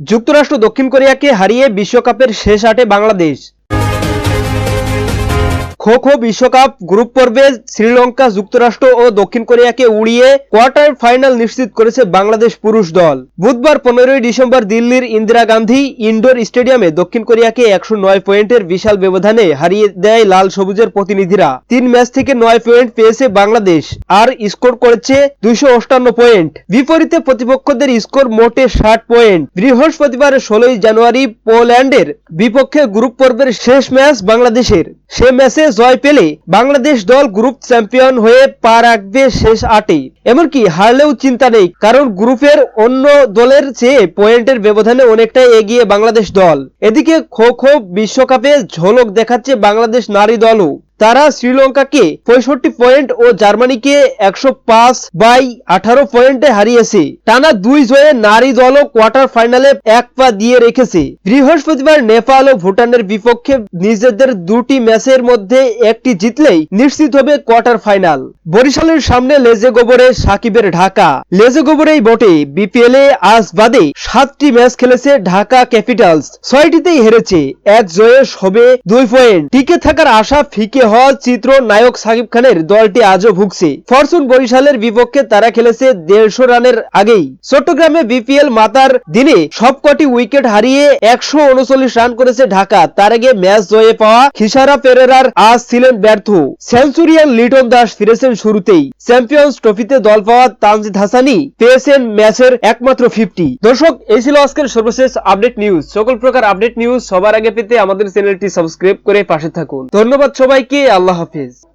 যুক্তরাষ্ট্র দক্ষিণ কোরিয়াকে হারিয়ে বিশ্বকাপের শেষ আটে বাংলাদেশ। খো খো বিশ্বকাপ গ্রুপ পর্বে শ্রীলঙ্কা যুক্তরাষ্ট্র ও দক্ষিণ কোরিয়াকে উড়িয়ে কোয়ার্টার ফাইনাল নিশ্চিত করেছে বাংলাদেশ পুরুষ দল। বুধবার পনেরোই ডিসেম্বর দিল্লির ইন্দিরা গান্ধী ইনডোর স্টেডিয়ামে দক্ষিণ কোরিয়াকে একশো নয় পয়েন্টের বিশাল ব্যবধানে হারিয়ে দেয় লাল সবুজের প্রতিনিধিরা। তিন ম্যাচ থেকে নয় পয়েন্ট পেয়েছে বাংলাদেশ, আর স্কোর করেছে দুইশো অষ্টান্ন পয়েন্ট। বিপরীতে প্রতিপক্ষদের স্কোর মোটে ষাট পয়েন্ট। বৃহস্পতিবার ষোলোই জানুয়ারি পোল্যান্ডের বিপক্ষে গ্রুপ পর্বের শেষ ম্যাচ বাংলাদেশের। সে ম্যাচে জয় পেলে বাংলাদেশ দল গ্রুপ চ্যাম্পিয়ন হয়ে পা রাখবে শেষ আটে। এমনকি হারলেও চিন্তা নেই, কারণ গ্রুপের অন্য দলের চেয়ে পয়েন্টের ব্যবধানে অনেকটাই এগিয়ে বাংলাদেশ দল। এদিকে খো খো বিশ্বকাপে ঝলক দেখাচ্ছে বাংলাদেশ নারী দলও। তারা শ্রীলঙ্কাকে পঁয়ষট্টি পয়েন্ট ও জার্মানিকে একশো পাঁচ বাই আঠারো পয়েন্টে হারিয়েছে। টানা দুই জয়ে নারী দলও কোয়ার্টার ফাইনালে এক পা দিয়ে রেখেছে। বৃহস্পতিবার নেপাল ও ভুটানের বিপক্ষে নিজেদের দুটি ম্যাচের মধ্যে একটি জিতলেই নিশ্চিত হবে কোয়ার্টার ফাইনাল। বরিশালের সামনে লেজে গোবরে সাকিবের ঢাকা। লেজে গোবরেই বটে। বিপিএল এ আজ বাদে সাতটি ম্যাচ খেলেছে ঢাকা ক্যাপিটালস। ছয়টিতেই হেরেছে। এক জয়ে সবে দুই পয়েন্ট। টিকে থাকার আশা ফিকে হওয়া চিত্র নায়ক সাকিব খানের দলটি আজও ভুগছে। ফরচুন বরিশালের বিপক্ষে তারা খেলেছে দেড়শো রানের আগেই। চট্টগ্রামে বিপিএল মাতার দিনে সবকটি উইকেট হারিয়ে একশো উনচল্লিশ রান করেছে ঢাকা। তার আগে ম্যাচ জয়ে পাওয়া খিসারা পেরেরার আজ ছিলেন ব্যর্থ। সেঞ্চুরিয়ান লিটন দাস ফিরেছেন শুরুতেই। চ্যাম্পিয়ন্স ট্রফিতে দল পাওয়া তানজিদ হাসানি পেয়েছেন ম্যাচের একমাত্র ফিফটি। দর্শক এই ছিল আজকের সর্বশেষ আপডেট নিউজ। সকল প্রকার আপডেট নিউজ সবার আগে পেতে আমাদের চ্যানেলটি সাবস্ক্রাইব করে পাশে থাকুন। ধন্যবাদ সবাইকে। আল্লাহ হাফিজ।